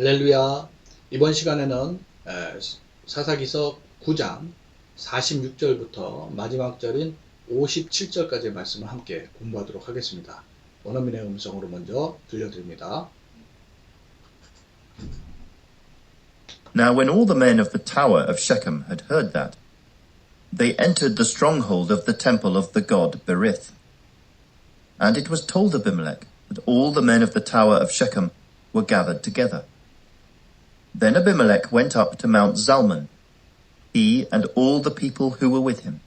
할렐루야. 이번 시간에는 에, 사사기서 9장 46절부터 마지막 절인 57절까지의 말씀을 함께 공부하도록 하겠습니다. 원어민의 음성으로 먼저 들려드립니다. Now when all the men of the tower of Shechem had heard that, they entered the stronghold of the temple of the god Berith. And it was told Abimelech that all the men of the tower of Shechem were gathered together. Then Abimelech went up to Mount Zalmon, he and all the people who were with him.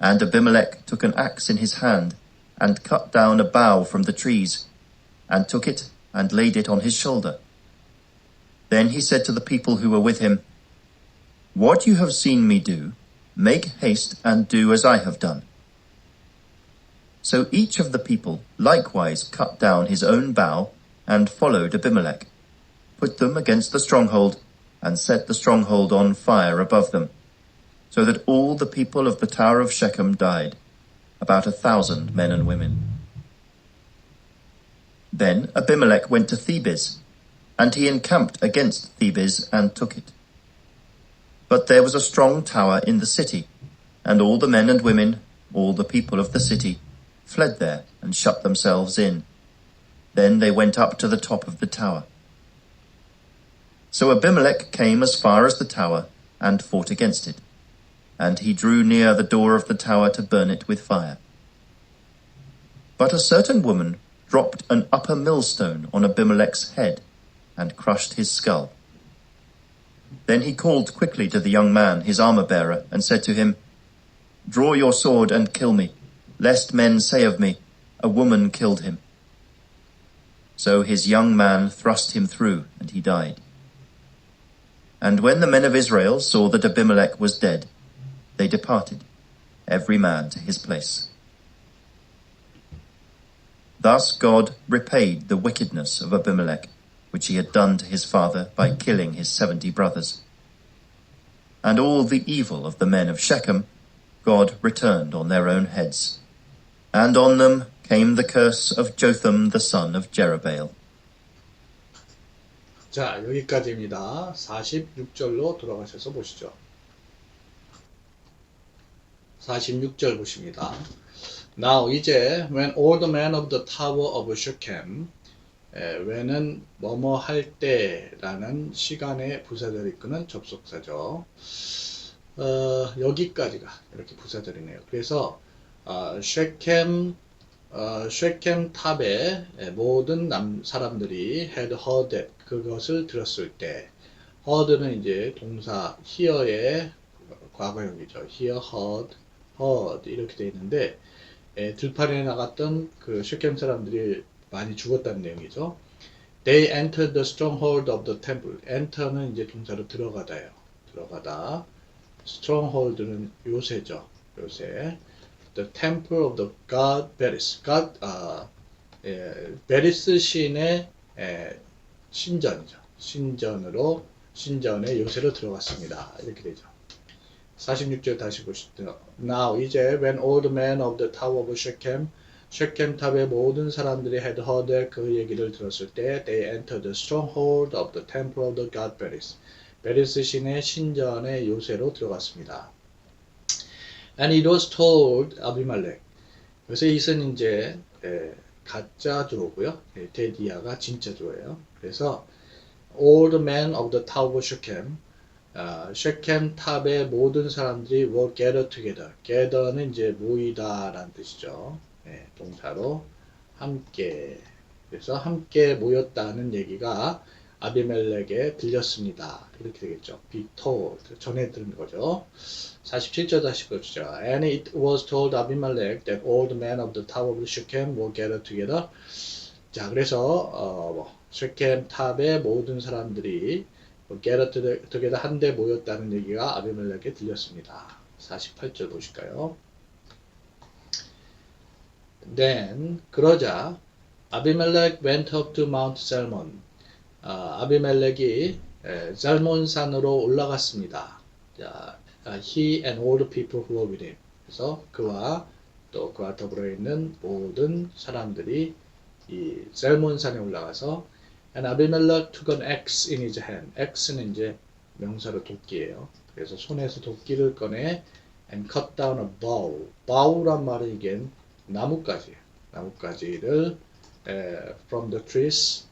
And Abimelech took an axe in his hand, and cut down a bough from the trees, and took it and laid it on his shoulder. Then he said to the people who were with him, What you have seen me do, make haste and do as I have done. So each of the people likewise cut down his own bough and followed Abimelech, put them against the stronghold, and set the stronghold on fire above them, so that all the people of the tower of Shechem died, about a thousand men and women. Then Abimelech went to Thebes, and he encamped against Thebes and took it. But there was a strong tower in the city, and all the men and women, all the people of the city, fled there and shut themselves in. Then they went up to the top of the tower. So Abimelech came as far as the tower and fought against it. And he drew near the door of the tower to burn it with fire. But a certain woman dropped an upper millstone on Abimelech's head and crushed his skull. Then he called quickly to the young man, his armor bearer, and said to him, Draw your sword and kill me, lest men say of me, A woman killed him. So his young man thrust him through, and he died. And when the men of Israel saw that Abimelech was dead, they departed, every man to his place. Thus God repaid the wickedness of Abimelech, which he had done to his father by killing his seventy brothers. And all the evil of the men of Shechem God returned on their own heads. And on them came the curse of Jotham the son of Jerubbaal. 자, 여기까지입니다. 46절로 돌아가셔서 보시죠. 46절 보십니다. Now 이제 when all the men of the tower of Shechem 에, when은 뭐뭐 할 때라는 시간의 부사절 이끄는 접속사죠. 어, 여기까지가 이렇게 부사절이네요. 그래서 어, 쉐켐 어, 쉐켐 탑의 모든 남 사람들이 had heard 그것을 들었을 때 heard는 이제 동사 hear의 과거형이죠. hear, heard, heard 이렇게 돼 있는데 에, 들판에 나갔던 그 쉐켐 사람들이 많이 죽었다는 내용이죠. They entered the stronghold of the temple. enter는 이제 동사로 들어가다예요. 들어가다. stronghold는 요새죠. 요새. The temple of the god Beris. God, 아, 예, 베리스 신의 예, 신전이죠. 신전으로 신전의 요새로 들어갔습니다. 이렇게 되죠. 46절 다시 보시죠. Now 이제 when the men of the tower of Shechem 쉐켐 탑의 모든 사람들이 had heard 그 얘기를 들었을 때 they entered the stronghold of the temple of the god Beris. 베리스 신의 신전의 요새로 들어갔습니다. And it was told 아비말렉. 그래서 이것은 이제 예, 가짜 조고요. 예, 데디아가 진짜 조예요. 그래서 the men of the tower of Shechem 아, 쉐켐 탑의 모든 사람들이 were gathered together. gather는 이제 모이다라는 뜻이죠. 예, 동사로 함께 그래서 함께 모였다는 얘기가 아비멜렉에 들렸습니다. 이렇게 되겠죠. be told 전해 들은 거죠. 47절 다시 보시죠. And it was told Abimelech that all the men of the tower of Shechem were gathered together. 자, 그래서 어, 뭐, 쉐켐 탑의 모든 사람들이 gathered together 한데 모였다는 얘기가 아비멜렉에 들렸습니다. 48절 보실까요? Then 그러자 아비멜렉 went up to Mount Zalmon. 아, 아비멜렉이 잘몬 산으로 올라갔습니다. 자, he and all the people who were with him. 그래서 그와 또 그와 더불어 있는 모든 사람들이 이 셀몬 산에 올라가서 And Abimelech took an axe in his hand. X는 이제 명사로 도끼예요. 그래서 손에서 도끼를 꺼내 and cut down a bough. bough란 말은 이게 나뭇가지예요. 나뭇가지를 에, from the trees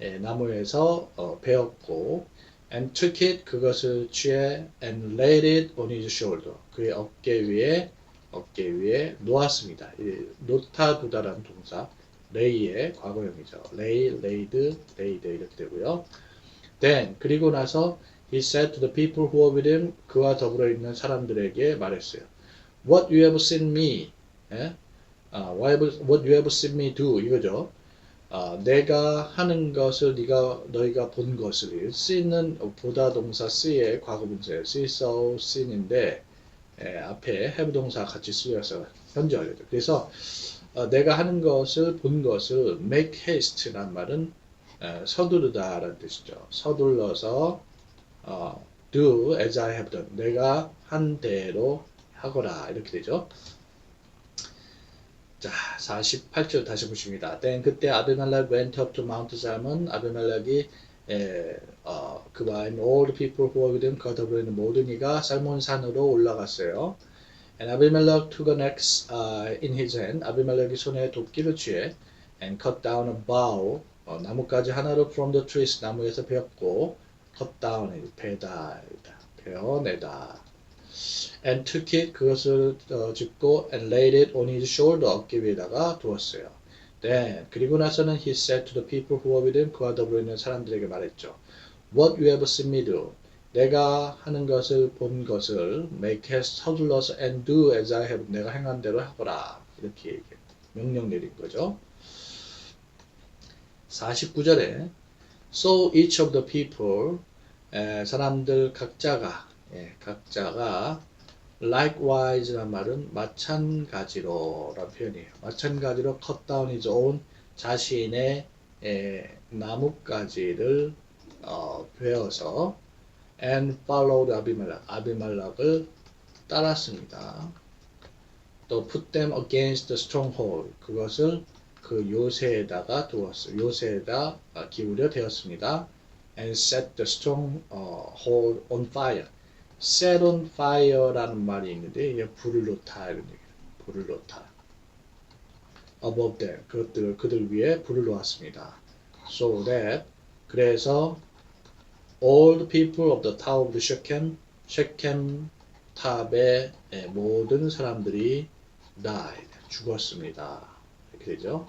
에, 나무에서 어, 베었고 and took it 그것을 취해 and laid it on his shoulder. 그의 어깨 위에 어깨 위에 놓았습니다. 이 놓다 두다라는 동사 lay의 과거형이죠. lay, laid, laid 이렇게 되고요. Then 그리고 나서 he said to the people who were with him 그와 더불어 있는 사람들에게 말했어요. What you have seen me, 예? 아, what you have- seen me do 이거죠. 아, 내가 하는 것을 네가 너희가 본 것을 쓰는 보다 동사 쓰의 과거 분사예요. see, saw, seen인데 예, 앞에 have 동사 같이 쓰여서 현재 완료죠. 그래서 어, 내가 하는 것을 본 것을 make haste란 말은 에, 서두르다 라는 뜻이죠. 서둘러서 어, do as I have done. 내가 한 대로 하거라 이렇게 되죠. 자, 48절 다시 보십니다. Then 그때 아비멜렉 went up to Mount Zion. 아비멜렉이 에, 어, 그와 있는 all the people who were with him, 있는 모든 이가 살몬 산으로 올라갔어요. And Abimelech took an axe uh, in his hand. 아비멜렉이 손에 도끼를 취해 and cut down a bough. 어, 나뭇가지 하나를 from the trees 나무에서 베었고 cut down 베다 베어내다. And took it 그것을 어, 짚고 and laid it on his shoulder 어깨 위에다가 두었어요. Then 그리고 나서는 he said to the people who were with him 그와 더불어 있는 사람들에게 말했죠. What you have seen me do. 내가 하는 것을 본 것을 make haste 서둘러서 and do as I have 내가 행한 대로 하거라 이렇게 얘기해 명령 내린 거죠. 49절에 So each of the people 에, 사람들 각자가 예, 각자가 likewise란 말은 마찬가지로 라는 표현이에요. 마찬가지로 cut down his own 자신의 에, 나뭇가지를 어, 베어서 and followed 아비멜렉 아비멜렉을 따랐습니다. 또 put them against the stronghold 그것을 그 요새에다가 두었어 요새에다 어, 기울여 되었습니다. and set the stronghold on fire. set on fire라는 말이 있는데 이게 불을 놓다 이런 얘기예요. 불을 놓다. above them 그것들 그들 위에 불을 놓았습니다. so that 그래서 all the people of the tower of Shechem, Shechem 탑의 예, 모든 사람들이 died, 죽었습니다. 이렇게 되죠.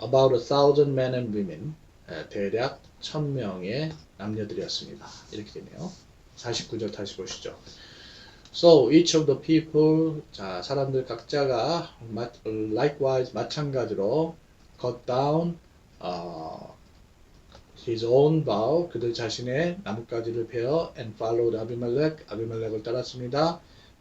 About a thousand men and women, 예, 대략 천 명의 남녀들이었습니다. 이렇게 되네요. 49절 다시 보시죠. So each of the people, 자 사람들 각자가 마- likewise 마찬가지로 cut down, 어, his own bow 그들 자신의 나뭇가지를 베어 and followed 아비멜렉 아비멜렉을 따랐습니다.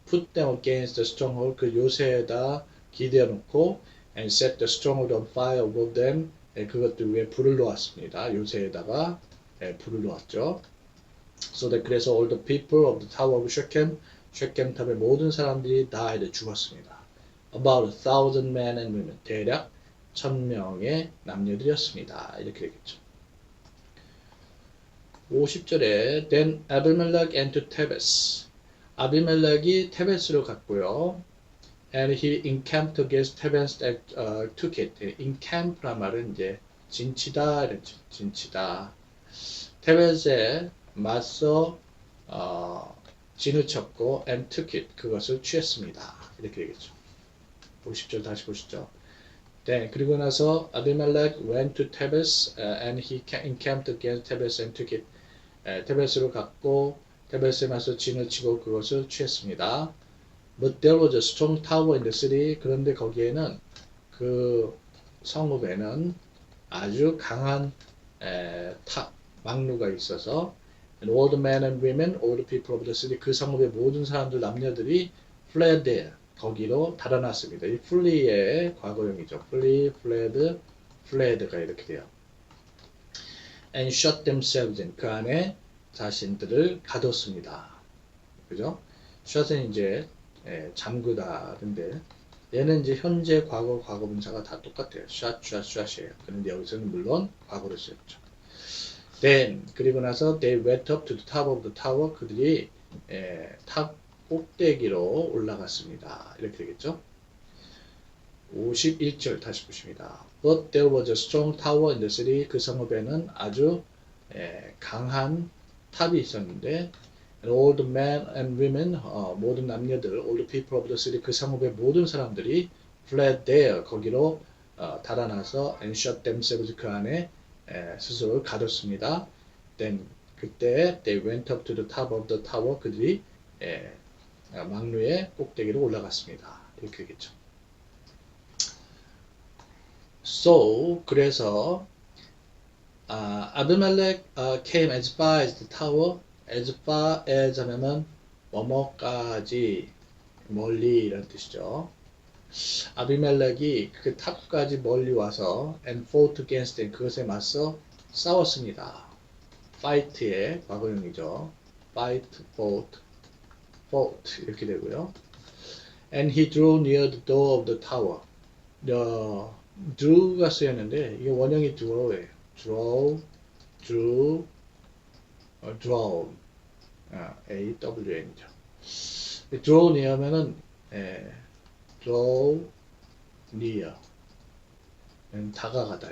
put them against the stronghold 그 요새에다 기대어 놓고 and set the stronghold on fire above them 예, 그것들 위에 불을 놓았습니다. 요새에다가 예, 불을 놓았죠. so that 그래서 all the people of the tower of Shechem 쉐kem 탑의 모든 사람들이 died 죽었습니다. about a thousand men and women 대략 천 명의 남녀들이었습니다. 이렇게 되겠죠. 50절에 then Abimelech entered Tebes. 아비멜렉이 테베스로 갔고요. And he encamped against Tebes and uh, took it. encamp란 말은 이제 진치다 이런 뜻, 진치다. 테베스에 맞서 어, 진을 쳤고 and took it 그것을 취했습니다. 이렇게 되겠죠. 50절 다시 보시죠. 네, 그리고 나서 아비멜렉 went to Tebes uh, and he ca- encamped against Tebes and took it. 에, 테베스로 갔고 테베스에 맞서 진을 치고 그것을 취했습니다. But there was a strong tower in the city. 그런데 거기에는 그 성읍에는 아주 강한 에, 탑, 막루가 있어서 and the men and women, the people of the city 그 성읍의 모든 사람들 남녀들이 fled there. 거기로 달아났습니다. 이 flee의 과거형이죠. flee, fled, fled가 이렇게 돼요. And shut themselves in. 그 안에 자신들을 가뒀습니다. 그죠? shut은 이제 예, 잠그다인데 얘는 이제 현재, 과거, 과거 분사가 다 똑같아요. shut, shut, shut이에요. 그런데 여기서는 물론 과거를 쓰였죠. Then 그리고 나서 they went up to the top of the tower 그들이 에, 탑 꼭대기로 올라갔습니다. 이렇게 되겠죠? 51절 다시 보십니다. But there was a strong tower in the city. 그 성읍에는 아주 에, 강한 탑이 있었는데 and all the men and women 어, 모든 남녀들 all the people of the city 그 성읍의 모든 사람들이 fled there 거기로 어, 달아나서 and shut themselves 그 안에 에, 스스로 가뒀습니다. Then 그때 they went up to the top of the tower 그들이 에, 어, 망루의 꼭대기로 올라갔습니다. 이렇게 되겠죠. So 그래서 아, 아비멜렉 아, came as far as the tower as far as 하면은 뭐뭐까지 멀리 이런 뜻이죠. 아비멜렉이 그 탑까지 멀리 와서 and fought against them 그것에 맞서 싸웠습니다. fight의 과거형이죠. fight, fought, fought 이렇게 되고요. And he drew near the door of the tower. 어, drew가 쓰였는데 이게 원형이 draw예요. draw, drew, 어, draw, 아, A, W, N이죠. draw near면은 예, draw near, 음, 다가가다.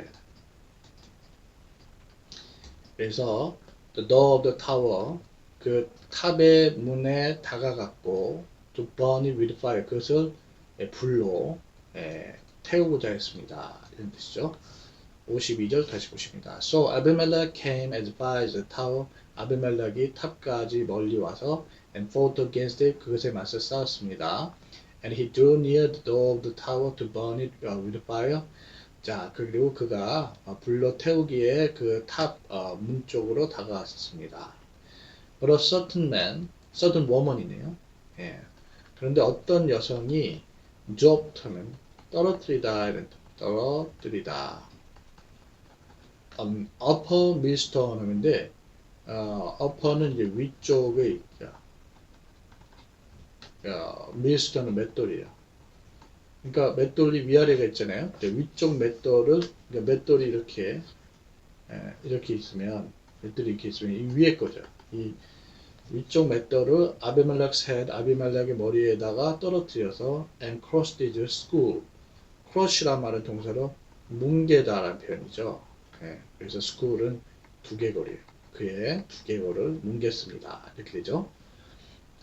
그래서 the door of the tower, 그 탑의 문에 다가갔고 to burn it with fire, 그것을 예, 불로 예, 태우고자 했습니다. 이런 뜻이죠. 52절 다시 보십니다. So Abimelech came as far as the tower. 아비멜렉이 탑까지 멀리 와서 and fought against it. 그것에 맞서 싸웠습니다. And he drew near the door of the tower to burn it uh, with fire. 자, 그리고 그가 어, 불로 태우기에 그탑 어, 문 쪽으로 다가왔습니다. But a certain man, certain woman이네요. 예. 그런데 어떤 여성이 dropped 떨어뜨리다 뜻. 떨어뜨리다. um, upper millstone 하는데 어, upper는 이제 위쪽에 있죠. 어, millstone은 맷돌이에요. 그러니까 맷돌이 위아래가 있잖아요. 위쪽 맷돌을 그러니까 맷돌이 이렇게 예, 이렇게 있으면 맷돌이 이렇게 있으면 이 위에 거죠. 이 위쪽 맷돌을 아비멜렉 헤드 아비멜렉의 머리에다가 떨어뜨려서 and crossed his crush란 말은 동사로 뭉개다라는 표현이죠. 예, 그래서 skull은 두개골이에요. 그의 두개골을 뭉갰습니다. 이렇게 되죠.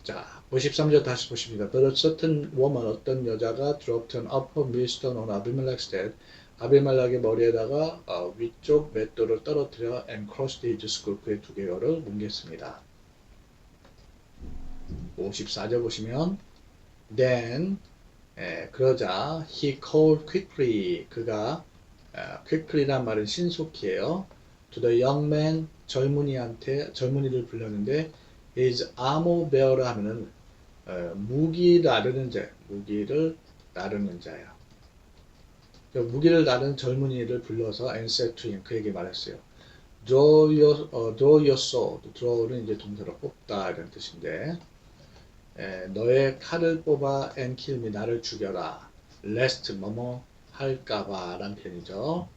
자, 53절 다시 보십니다. But a certain woman, 어떤 여자가 dropped an upper millstone on Abimelech's head. 아비멜렉의 머리에다가 어, 위쪽 맷돌을 떨어뜨려 and crossed his skull. 그의 두개골을 뭉갰습니다. 54절 보시면 then 예, 그러자 he called quickly 그가 어, quickly란 말은 신속히예요. to the young man 젊은이한테 젊은이를 불렀는데 his armor bearer 하면은 어, 무기 나르는 자 무기를 나르는 자야. 그 무기를 나르는 젊은이를 불러서 and said to him 그에게 말했어요. draw your 어, draw your sword. draw는 이제 동사로 뽑다 이런 뜻인데 에, 너의 칼을 뽑아 me 나를 죽여라. lest 뭐뭐 할까봐 라는.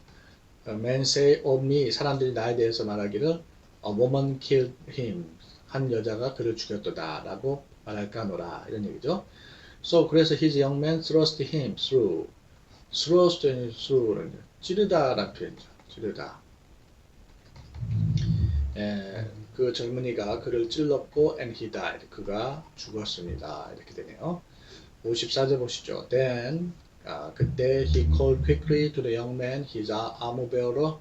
어, Men say of me 사람들이 나에 대해서 말하기를 A woman killed him 한 여자가 그를 죽였도다 라고 말할까 하노라 이런 얘기죠. So 그래서 his young man thrust him through thrust through는 찌르다 라는 표현이죠. 찌르다. 에, 그 젊은이가 그를 찔렀고 and he died. 그가 죽었습니다. 이렇게 되네요. 54절 보시죠. Then 아, 그때 he called quickly to the young man, his armor bearer.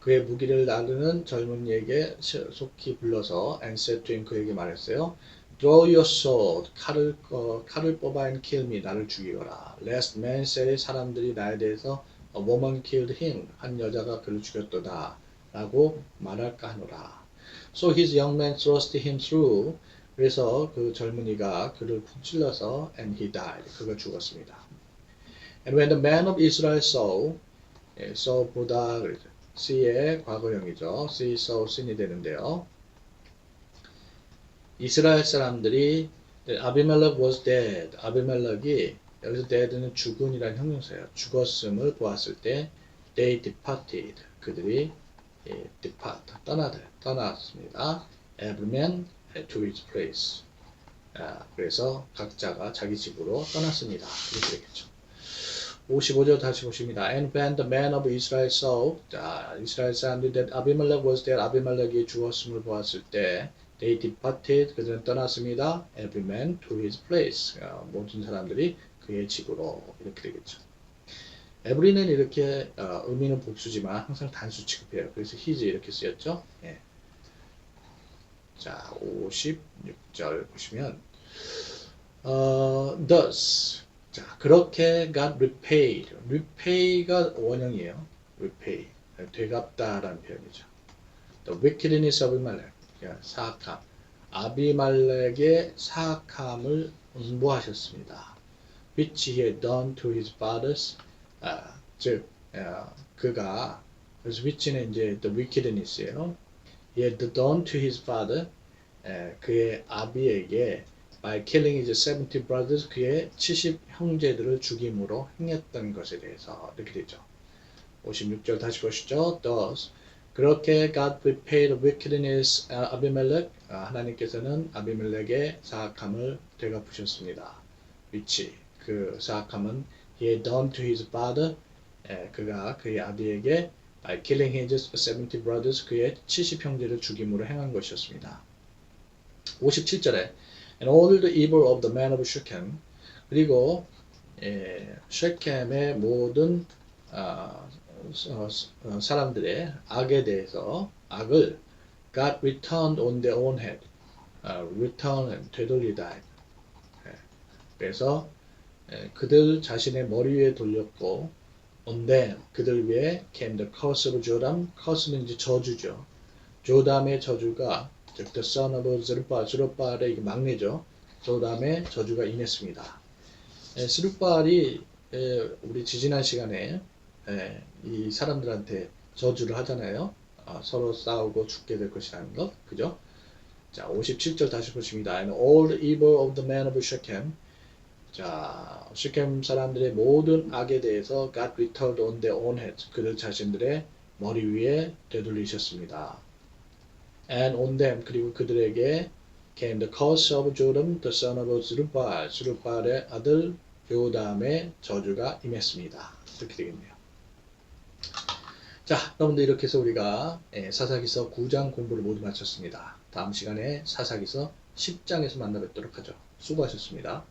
그의 무기를 나르는 젊은이에게 속히 불러서 and said to him 그에게 말했어요. Draw your sword. 칼을 어, 칼을 뽑아 and kill me. 나를 죽이거라. Lest men say 사람들이 나에 대해서 a woman killed him. 한 여자가 그를 죽였도다. 라고 말할까 하노라. So his young man thrust him through. 그래서 그 젊은이가 그를 푹 찔러서 and he died. 그가 죽었습니다. And when the man of Israel saw, 예, saw 보다 see의 과거형이죠. see, saw, sin이 되는데요. 이스라엘 사람들이 아비멜렉 was dead. 아비멜렉이 여기서 dead는 죽은이라는 형용사예요. 죽었음을 보았을 때 they departed. 그들이 예, depart 떠나다 떠났습니다. Every man to his place. 아, 그래서 각자가 자기 집으로 떠났습니다. 이렇게 되겠죠. 55절 다시 보십니다. And when the men of Israel saw, 자, 이스라엘 사람들이 that Abimelech was there, 아비멜렉이 죽었음을 보았을 때, they departed, 그들은 떠났습니다. Every man to his place. 어, 모든 사람들이 그의 집으로 이렇게 되겠죠. Every는 이렇게 어, 의미는 복수지만 항상 단수 취급해요. 그래서 his 이렇게 쓰였죠. 예. 자, 56절 보시면 어, thus 자, 그렇게 got repaid. repay가 원형이에요. repay. 되갚다라는 표현이죠. The wickedness of Abimelech. 그러니까 사악함. 아비말렉의 사악함을 응보하셨습니다. which he had done to his fathers. 아, 즉, 아, 그가 which는 이제 the wickedness예요. he had done to his father. 에, 그의 아비에게 by killing his 70 brothers 그의 70 형제들을 죽임으로 행했던 것에 대해서 이렇게 되죠. 56절 다시 보시죠. Thus 그렇게 God repaid wickedness Abimelech 아, 하나님께서는 아비멜렉의 사악함을 되갚으셨습니다. which 그 사악함은 he had done to his father 에, 그가 그의 아비에게 by killing his 70 brothers 그의 70 형제를 죽임으로 행한 것이었습니다. 57절에 and all the evil of the man of Shechem 그리고 예, 쉐켐의 모든 아, 어, 어, 사람들의 악에 대해서 악을 God returned on their own head. 아, return은 되돌리다. 예, 그래서 예, 그들 자신의 머리 위에 돌렸고 them 그들 위에 curse of Joram. curse는 이제 저주죠. 조담의 저주가 즉 the son of 스루파의 이게 막내죠. 조담의 저주가 임했습니다. 예, 스루파리 예, 우리 지지난 시간에 예, 이 사람들한테 저주를 하잖아요. 아, 서로 싸우고 죽게 될 것이라는 것, 그죠? 자, 57절 다시 보십니다. And all evil of the men of Shechem. 자, 시켐 사람들의 모든 악에 대해서 God returned on their own heads. 그들 자신들의 머리 위에 되돌리셨습니다. And on them 그리고 그들에게 came the curse of Joram, the son of Zerubal, 스루발의 아들 요담의 저주가 임했습니다. 이렇게 되겠네요. 자, 여러분들 이렇게 해서 우리가 예, 사사기서 9장 공부를 모두 마쳤습니다. 다음 시간에 사사기서 10장에서 만나 뵙도록 하죠. 수고하셨습니다.